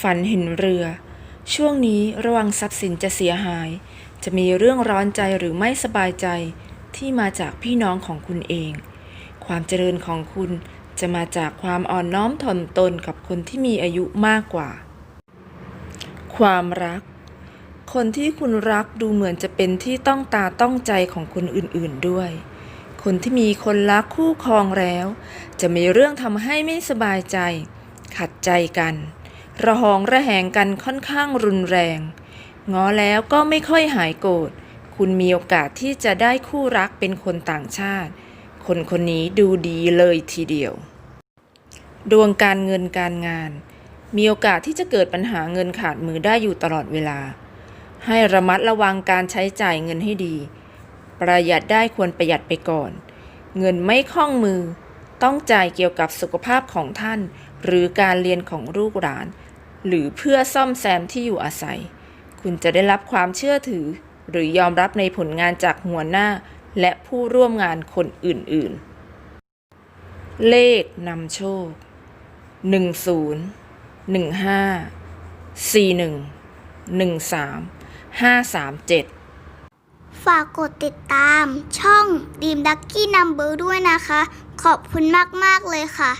ฝันเห็นเรือ ช่วงนี้ระวังทรัพย์สินจะเสียหาย จะมีเรื่องร้อนใจหรือไม่สบายใจที่มาจากพี่น้องของคุณเอง ความเจริญของคุณจะมาจากความอ่อนน้อมถ่อมตนกับคนที่มีอายุมากกว่า ความรัก คนที่คุณรักดูเหมือนจะเป็นที่ต้องตาต้องใจของคนอื่นๆด้วย คนที่มีคนรักคู่ครองแล้ว จะมีเรื่องทำให้ไม่สบายใจ ขัดใจกัน ระหองระแหงกันค่อนข้างรุนแรง ง้อแล้วก็ไม่ค่อยหายโกรธ คุณมีโอกาสที่จะได้คู่รักเป็นคนต่างชาติ คนคนนี้ดูดีเลยทีเดียว ดวงการเงินการงาน มีโอกาสที่จะเกิดปัญหาเงินขาดมือได้อยู่ตลอดเวลา ให้ระมัดระวังการใช้จ่ายเงินให้ดี ประหยัดได้ควรประหยัดไปก่อน เงินไม่คล่องมือต้องจ่ายเกี่ยวกับสุขภาพของท่าน หรือการเรียนของลูกหลาน หรือเพื่อซ่อมแซมที่อยู่อาศัย คุณจะได้รับความเชื่อถือ หรือยอมรับในผลงานจากหัวหน้า และผู้ร่วมงานคนอื่น ๆ เลขนำโชคหนึ่งศูนย์หนึ่งห้าสี่หนึ่งหนึ่งสามห้าสามเจ็ดฝากกดติดตามช่องดีมดักกี้นัมเบอร์ด้วยนะคะ ขอบคุณมาก ๆ เลยค่ะ